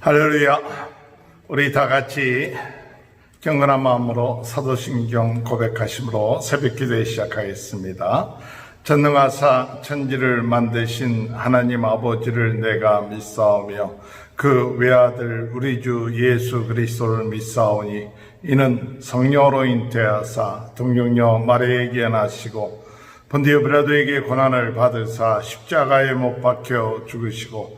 할렐루야. 우리 다 같이 경건한 마음으로 사도신경 고백하심으로 새벽 기도에 시작하겠습니다. 전능하사 천지를 만드신 하나님 아버지를 내가 믿사오며 그 외아들 우리 주 예수 그리스도를 믿사오니 이는 성령으로 잉태하사 동령녀 마리에게 나시고 본디오 브라도에게 고난을 받으사 십자가에 못 박혀 죽으시고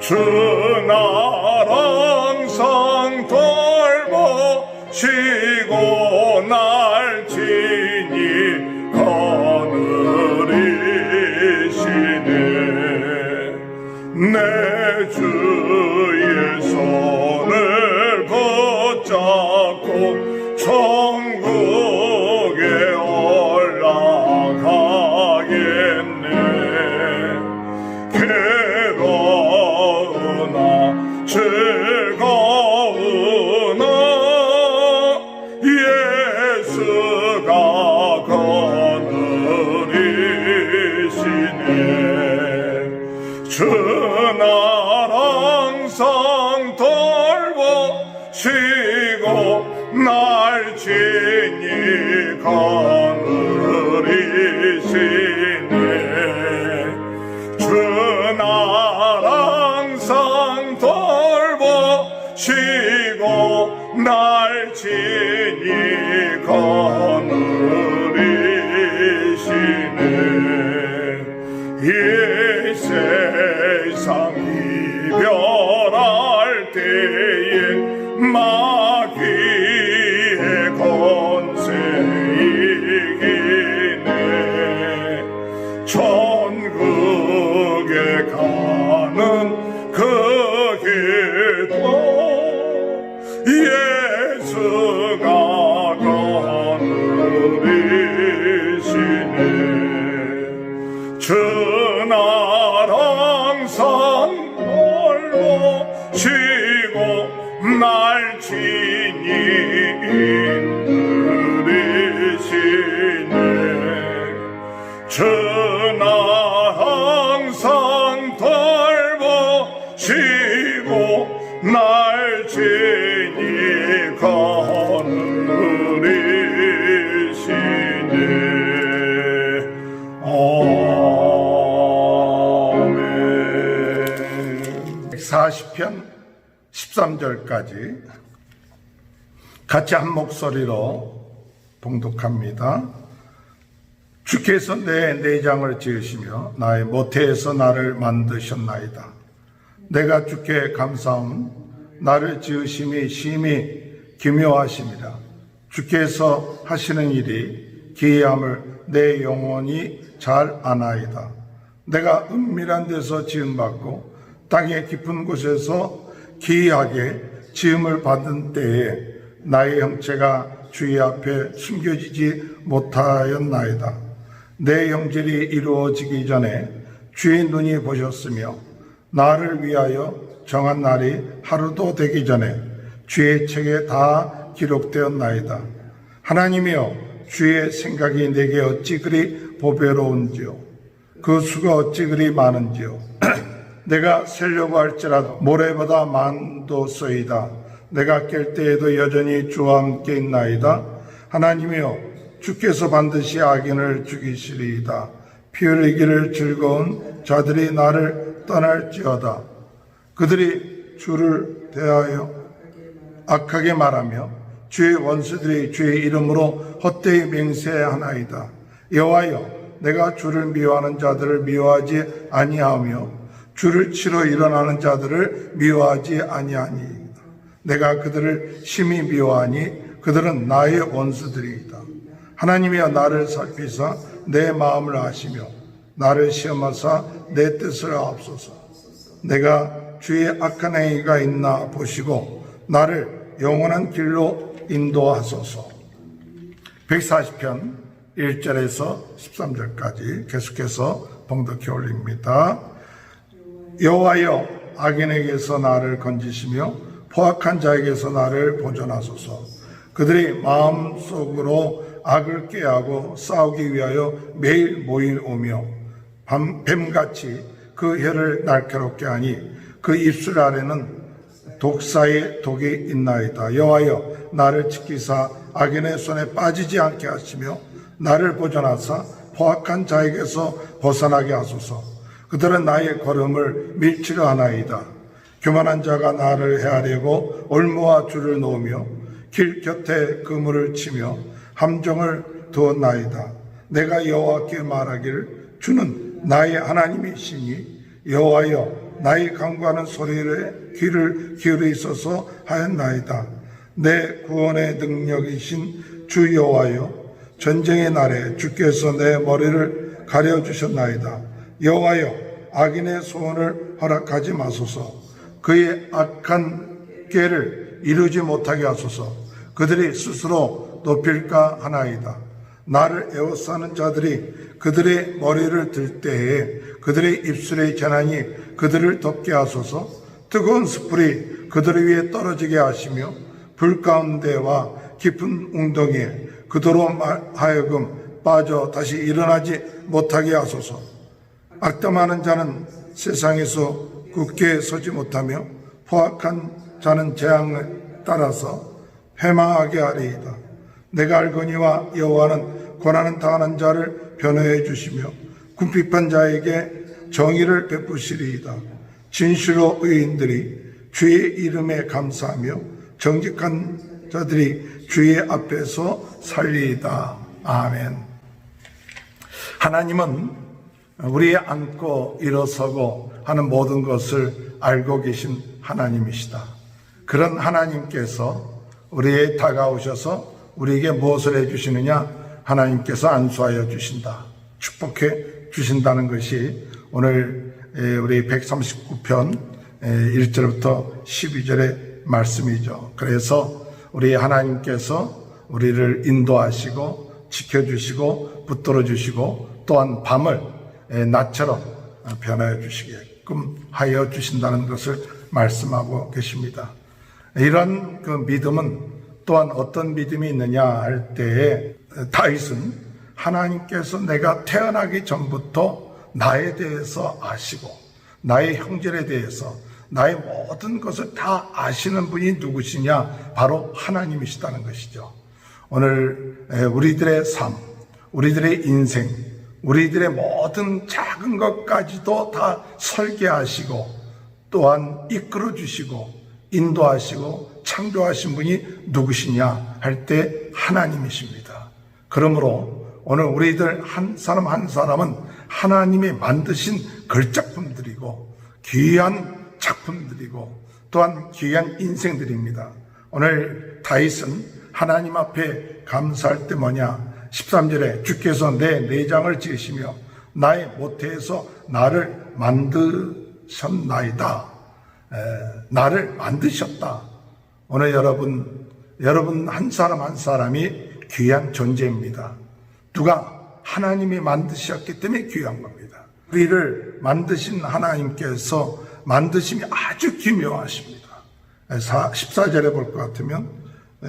주날 예수 이별할 때에 마 주날 항상 돌보시고 날 지니 아멘 40편 13절까지 같이 한 목소리로 봉독합니다. 주께서 내 내장을 지으시며 나의 모태에서 나를 만드셨나이다. 내가 주께 감사함 나를 지으심이 심히 기묘하심이라. 주께서 하시는 일이 기이함을 내 영혼이 잘 아나이다. 내가 은밀한 데서 지음받고 땅의 깊은 곳에서 기이하게 지음을 받은 때에 나의 형체가 주의 앞에 숨겨지지 못하였나이다. 내 형질이 이루어지기 전에 주의 눈이 보셨으며 나를 위하여 정한 날이 하루도 되기 전에 주의 책에 다 기록되었나이다. 하나님이여 주의 생각이 내게 어찌 그리 보배로운지요? 그 수가 어찌 그리 많은지요? 내가 세려고 할지라도 모래보다 만도소이다. 내가 깰 때에도 여전히 주와 함께 있나이다. 하나님이여 주께서 반드시 악인을 죽이시리이다 피 흘리기를 즐거운 자들이 나를 떠날지어다 그들이 주를 대하여 악하게 말하며 주의 원수들이 주의 이름으로 헛되이 맹세하나이다. 여호와여, 내가 주를 미워하는 자들을 미워하지 아니하며 주를 치러 일어나는 자들을 미워하지 아니하니이다. 내가 그들을 심히 미워하니 그들은 나의 원수들이다. 하나님이여 나를 살피사 내 마음을 아시며 나를 시험하사 내 뜻을 앞소서. 내가 주의 악한 행위가 있나 보시고 나를 영원한 길로 인도하소서. 140편 1절에서 13절까지 계속해서 봉독해 올립니다. 여호와여 악인에게서 나를 건지시며 포악한 자에게서 나를 보존하소서. 그들이 마음속으로 악을 꾀하고 싸우기 위하여 매일 모이오며 밤, 뱀같이 그 혀를 날카롭게 하니 그 입술 아래는 독사의 독이 있나이다. 여호와여 나를 지키사 악인의 손에 빠지지 않게 하시며 나를 보존하사 포악한 자에게서 벗어나게 하소서. 그들은 나의 걸음을 밀치려 하나이다. 교만한 자가 나를 헤아리고 올무와 줄을 놓으며 길 곁에 그물을 치며 함정을 두었나이다. 내가 여호와께 말하기를 주는 나의 하나님이시니 여호와여 나의 강구하는 소리를 귀를 기울이소서 하였나이다. 내 구원의 능력이신 주 여호와여 전쟁의 날에 주께서 내 머리를 가려 주셨나이다. 여호와여 악인의 소원을 허락하지 마소서. 그의 악한 꾀를 이루지 못하게 하소서. 그들이 스스로 높일까 하나이다. 나를 에워싸는 자들이 그들의 머리를 들 때에 그들의 입술의 재난이 그들을 덮게 하소서 뜨거운 숯불이 그들을 위해 떨어지게 하시며 불 가운데와 깊은 웅덩이에 그도로 하여금 빠져 다시 일어나지 못하게 하소서 악담하는 자는 세상에서 굳게 서지 못하며 포악한 자는 재앙을 따라서 회망하게 하리이다. 내가 알거니와 여호와는 고난을 당하는 자를 변호해 주시며 궁핍한 자에게 정의를 베푸시리이다. 진실로 의인들이 주의 이름에 감사하며 정직한 자들이 주의 앞에서 살리이다. 아멘. 하나님은 우리 안고 일어서고 하는 모든 것을 알고 계신 하나님이시다. 그런 하나님께서 우리에 다가오셔서 우리에게 무엇을 해주시느냐? 하나님께서 안수하여 주신다. 축복해 주신다는 것이 오늘 우리 139편 1절부터 12절의 말씀이죠. 그래서 우리 하나님께서 우리를 인도하시고 지켜주시고 붙들어 주시고 또한 밤을 낮처럼 변하여 주시게끔 하여 주신다는 것을 말씀하고 계십니다. 이런 그 믿음은 또한 어떤 믿음이 있느냐 할 때에 다윗은 하나님께서 내가 태어나기 전부터 나에 대해서 아시고 나의 형제에 대해서 나의 모든 것을 다 아시는 분이 누구시냐 바로 하나님이시다는 것이죠. 오늘 우리들의 삶, 우리들의 인생, 우리들의 모든 작은 것까지도 다 설계하시고 또한 이끌어 주시고 인도하시고 창조하신 분이 누구시냐 할 때 하나님이십니다. 그러므로 오늘 우리들 한 사람 한 사람은 하나님이 만드신 걸작품들이고 귀한 작품들이고 또한 귀한 인생들입니다. 오늘 다윗은 하나님 앞에 감사할 때 뭐냐? 13절에 주께서 내 내장을 지으시며 나의 모태에서 나를 만드셨나이다. 에, 나를 만드셨다. 오늘 여러분, 여러분 한 사람 한 사람이 귀한 존재입니다. 누가 하나님이 만드셨기 때문에 귀한 겁니다. 우리를 만드신 하나님께서 만드심이 아주 기묘하십니다. 14절에 볼 것 같으면 에,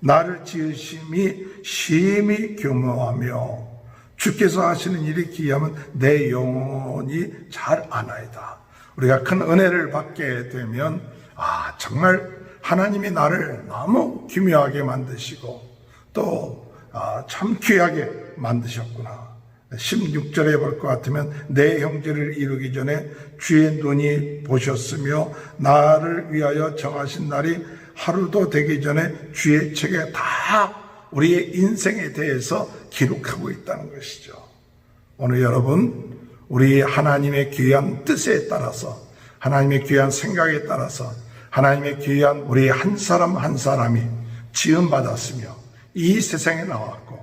나를 지으심이 심히 교묘하며 주께서 하시는 일이 기하면 내 영혼이 잘 아나이다. 우리가 큰 은혜를 받게 되면 아 정말 하나님이 나를 너무 기묘하게 만드시고 또참 귀하게 만드셨구나. 16절에 볼 것 같으면 내 형제를 이루기 전에 주의 눈이 보셨으며 나를 위하여 정하신 날이 하루도 되기 전에 주의 책에 다 우리의 인생에 대해서 기록하고 있다는 것이죠. 오늘 여러분, 우리 하나님의 귀한 뜻에 따라서, 하나님의 귀한 생각에 따라서, 하나님의 귀한 우리 한 사람 한 사람이 지음받았으며, 이 세상에 나왔고,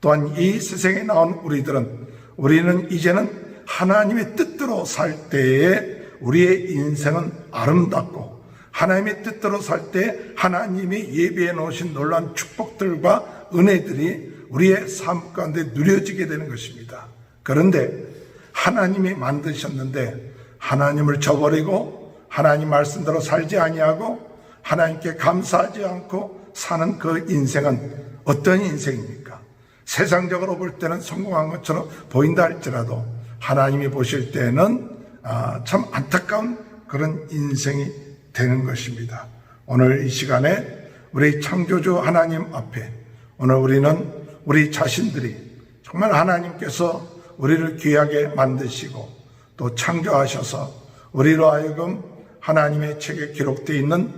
또한 이 세상에 나온 우리들은, 우리는 이제는 하나님의 뜻대로 살 때에 우리의 인생은 아름답고, 하나님의 뜻대로 살 때 하나님이 예비해 놓으신 놀라운 축복들과 은혜들이 우리의 삶 가운데 누려지게 되는 것입니다. 그런데 하나님이 만드셨는데 하나님을 저버리고 하나님 말씀대로 살지 아니하고 하나님께 감사하지 않고 사는 그 인생은 어떤 인생입니까? 세상적으로 볼 때는 성공한 것처럼 보인다 할지라도 하나님이 보실 때는 아, 참 안타까운 그런 인생이 되는 것입니다. 오늘 이 시간에 우리 창조주 하나님 앞에 오늘 우리는 우리 자신들이 정말 하나님께서 우리를 귀하게 만드시고 또 창조하셔서 우리로 하여금 하나님의 책에 기록되어 있는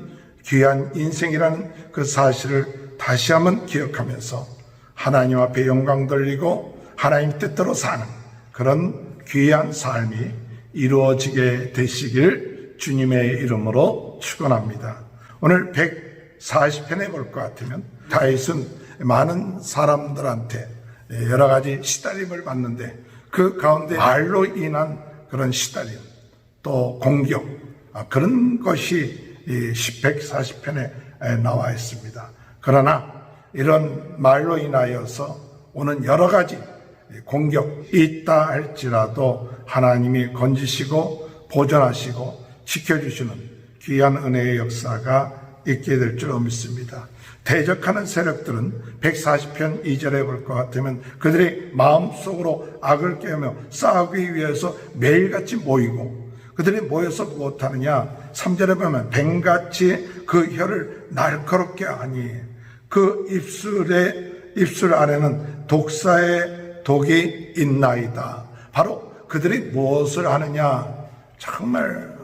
귀한 인생이라는 그 사실을 다시 한번 기억하면서 하나님 앞에 영광 돌리고 하나님 뜻대로 사는 그런 귀한 삶이 이루어지게 되시길 주님의 이름으로 축원합니다. 오늘 140편에 볼것 같으면 다윗은 많은 사람들한테 여러 가지 시달림을 받는데 그 가운데 말로 인한 그런 시달림 또 공격 아, 그런 것이 140편에 나와 있습니다. 그러나 이런 말로 인하여서 오는 여러 가지 공격이 있다 할지라도 하나님이 건지시고 보존하시고 지켜주시는 귀한 은혜의 역사가 있게 될줄 믿습니다. 대적하는 세력들은 140편 2절에 볼 것 같으면 그들의 마음속으로 악을 깨우며 싸우기 위해서 매일같이 모이고 그들이 모여서 무엇하느냐 3절에 보면 뱀같이 그 혀를 날카롭게 하니 그 입술에 입술 안에는 독사의 독이 있나이다. 바로 그들이 무엇을 하느냐 정말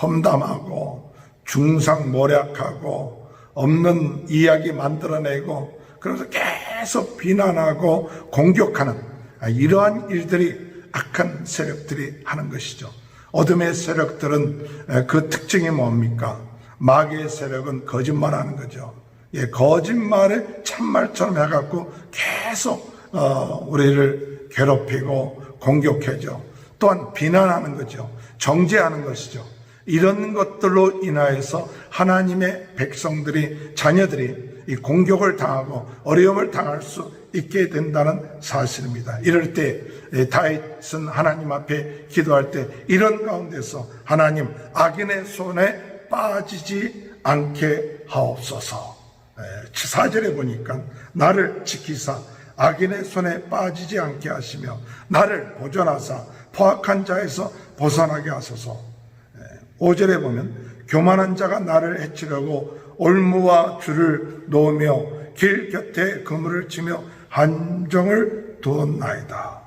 험담하고 중상모략하고 없는 이야기 만들어내고 그러면서 계속 비난하고 공격하는 이러한 일들이 악한 세력들이 하는 것이죠. 어둠의 세력들은 그 특징이 뭡니까? 마귀의 세력은 거짓말하는 거죠. 예, 거짓말을 참말처럼 해갖고 계속 어, 우리를 괴롭히고 공격해죠. 또한 비난하는 거죠. 정죄하는 것이죠. 이런 것들로 인하여서 하나님의 백성들이 자녀들이 이 공격을 당하고 어려움을 당할 수 있게 된다는 사실입니다. 이럴 때 다윗은 하나님 앞에 기도할 때 이런 가운데서 하나님 악인의 손에 빠지지 않게 하옵소서. 사절에 보니까 나를 지키사 악인의 손에 빠지지 않게 하시며 나를 보존하사 포악한 자에서 벗어나게 하소서. 5절에 보면 교만한 자가 나를 해치려고 올무와 줄을 놓으며 길 곁에 그물을 치며 한정을 두었나이다.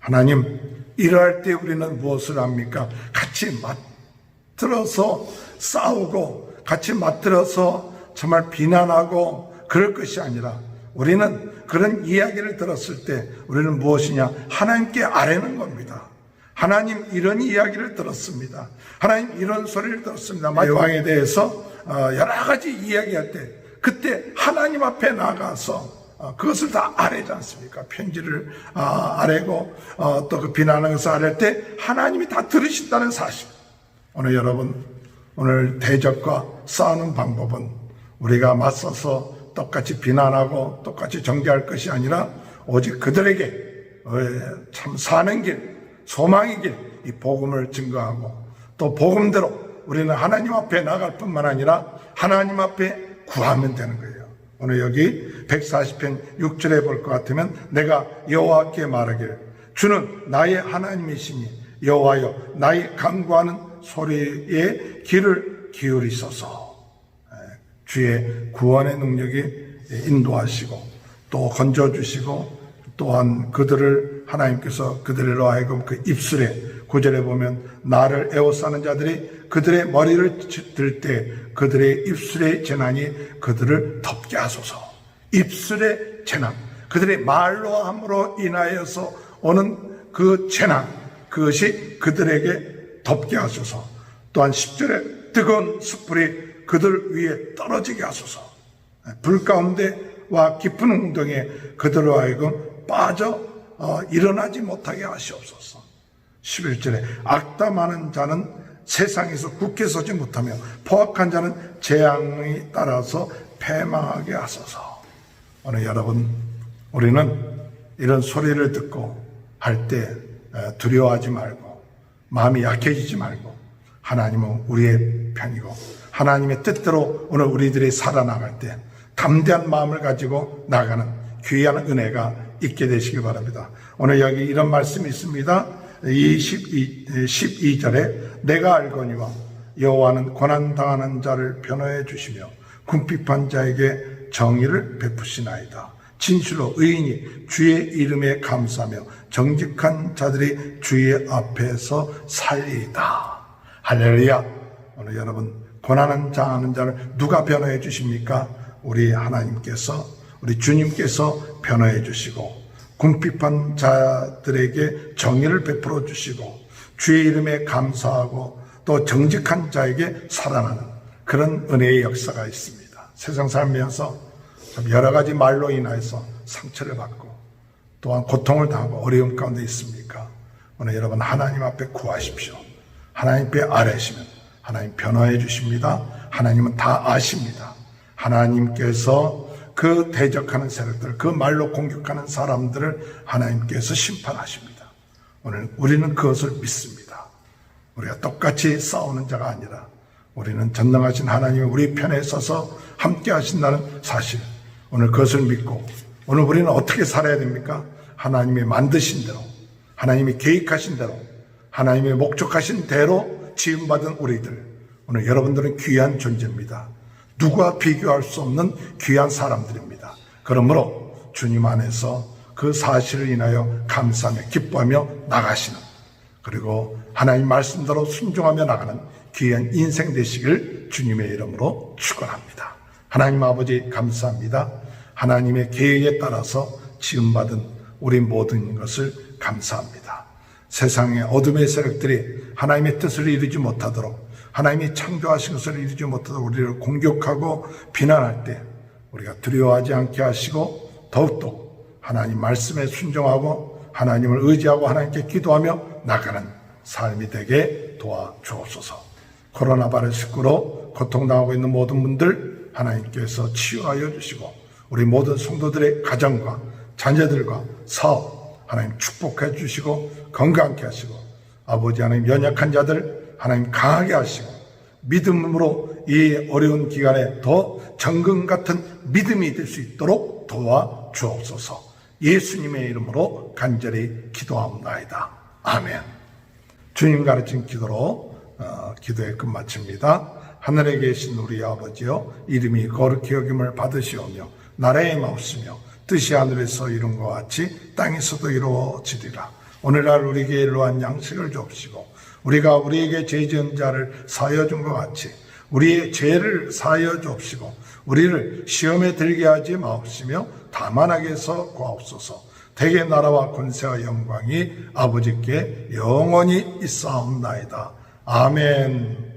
하나님, 이러할 때 우리는 무엇을 합니까? 같이 맞들어서 싸우고 같이 맞들어서 정말 비난하고 그럴 것이 아니라 우리는 그런 이야기를 들었을 때 우리는 무엇이냐? 하나님께 아뢰는 겁니다. 하나님 이런 이야기를 들었습니다. 하나님 이런 소리를 들었습니다. 여왕에 대해서 어, 여러 가지 이야기할 때 그때 하나님 앞에 나가서 어, 그것을 다 아뢰지 않습니까? 편지를 아, 아뢰고 또 그 비난하는 것을 아뢰 때 하나님이 다 들으신다는 사실. 오늘 여러분 오늘 대적과 싸우는 방법은 우리가 맞서서 똑같이 비난하고 똑같이 정죄할 것이 아니라 오직 그들에게 어, 참 사는 길, 소망의 길, 이 복음을 증거하고 또 복음대로 우리는 하나님 앞에 나갈 뿐만 아니라 하나님 앞에 구하면 되는 거예요. 오늘 여기 140편 6절에 볼 것 같으면 내가 여호와께 말하길 주는 나의 하나님이시니 여호와여 나의 간구하는 소리에 귀를 기울이소서 예, 주의 구원의 능력이 인도하시고 또 건져주시고 또한 그들을 하나님께서 그들로 하여금 그 입술에 구절에 보면 나를 애워싸는 자들이 그들의 머리를 들 때 그들의 입술의 재난이 그들을 덮게 하소서. 입술의 재난, 그들의 말로 함으로 인하여서 오는 그 재난, 그것이 그들에게 덮게 하소서. 또한 10절에 뜨거운 숯불이 그들 위에 떨어지게 하소서. 불 가운데와 깊은 웅덩이에 그들로 하여금 빠져 어, 일어나지 못하게 하시옵소서. 11절에 악담하는 자는 세상에서 굳게 서지 못하며 포악한 자는 재앙이 따라서 패망하게 하소서. 오늘 여러분, 우리는 이런 소리를 듣고 할 때 두려워하지 말고 마음이 약해지지 말고 하나님은 우리의 편이고 하나님의 뜻대로 오늘 우리들이 살아나갈 때 담대한 마음을 가지고 나가는 귀한 은혜가 있게 되시기 바랍니다. 오늘 여기 이런 말씀이 있습니다. 이 12, 12절에 내가 알거니와 여호와는 고난 당하는 자를 변호해 주시며 궁핍한 자에게 정의를 베푸시나이다. 진실로 의인이 주의 이름에 감사하며 정직한 자들이 주의 앞에서 살리이다. 할렐루야. 오늘 여러분 고난은 당하는 자를 누가 변호해 주십니까? 우리 하나님께서 우리 주님께서 변호해 주시고 궁핍한 자들에게 정의를 베풀어 주시고 주의 이름에 감사하고 또 정직한 자에게 살아나는 그런 은혜의 역사가 있습니다. 세상 살면서 여러 가지 말로 인하여서 상처를 받고 또한 고통을 당하고 어려움 가운데 있습니까? 오늘 여러분 하나님 앞에 구하십시오. 하나님 앞에 아뢰시면 하나님 변화해 주십니다. 하나님은 다 아십니다. 하나님께서 그 대적하는 세력들, 그 말로 공격하는 사람들을 하나님께서 심판하십니다. 오늘 우리는 그것을 믿습니다. 우리가 똑같이 싸우는 자가 아니라 우리는 전능하신 하나님이 우리 편에 서서 함께 하신다는 사실. 오늘 그것을 믿고 오늘 우리는 어떻게 살아야 됩니까? 하나님이 만드신 대로, 하나님이 계획하신 대로, 하나님이 목적하신 대로 지음받은 우리들. 오늘 여러분들은 귀한 존재입니다. 누구와 비교할 수 없는 귀한 사람들입니다. 그러므로 주님 안에서 그 사실을 인하여 감사하며 기뻐하며 나가시는 그리고 하나님 말씀대로 순종하며 나가는 귀한 인생 되시길 주님의 이름으로 축원합니다. 하나님 아버지 감사합니다. 하나님의 계획에 따라서 지음받은 우리 모든 것을 감사합니다. 세상의 어둠의 세력들이 하나님의 뜻을 이루지 못하도록 하나님이 창조하신 것을 이루지 못하도록 우리를 공격하고 비난할 때 우리가 두려워하지 않게 하시고 더욱더 하나님 말씀에 순종하고 하나님을 의지하고 하나님께 기도하며 나가는 삶이 되게 도와 주옵소서. 코로나 바이러스19로 고통당하고 있는 모든 분들 하나님께서 치유하여 주시고 우리 모든 성도들의 가정과 자녀들과 사업 하나님 축복해 주시고 건강케 하시고 아버지 하나님 연약한 자들 하나님 강하게 하시고 믿음으로 이 어려운 기간에 더 정금 같은 믿음이 될 수 있도록 도와 주옵소서. 예수님의 이름으로 간절히 기도합니다. 아멘. 주님 가르친 기도로 어, 기도의 끝 마칩니다. 하늘에 계신 우리 아버지여 이름이 거룩히 여김을 받으시오며 나라의 마옵시며 뜻이 하늘에서 이룬 것 같이 땅에서도 이루어지리라. 오늘날 우리에게 일로한 양식을 줍시고 우리가 우리에게 죄 지은 자를 사여 준 것 같이 우리의 죄를 사여 줍시고 우리를 시험에 들게 하지 마옵시며 다만 하게 해서 구하옵소서. 대개 나라와 권세와 영광이 아버지께 영원히 있사옵나이다. 아멘.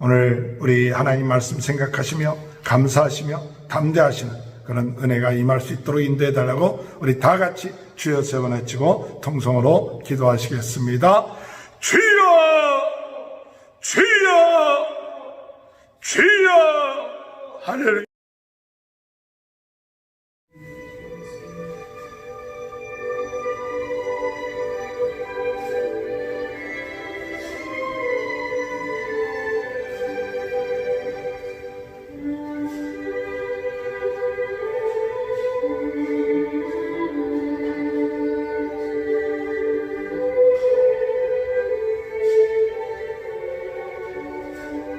오늘 우리 하나님 말씀 생각하시며 감사하시며 담대하시는 그런 은혜가 임할 수 있도록 인도해 달라고 우리 다 같이 주여 세번 외치고 통성으로 기도하시겠습니다. 주여! 주여! 주여! 할렐루야!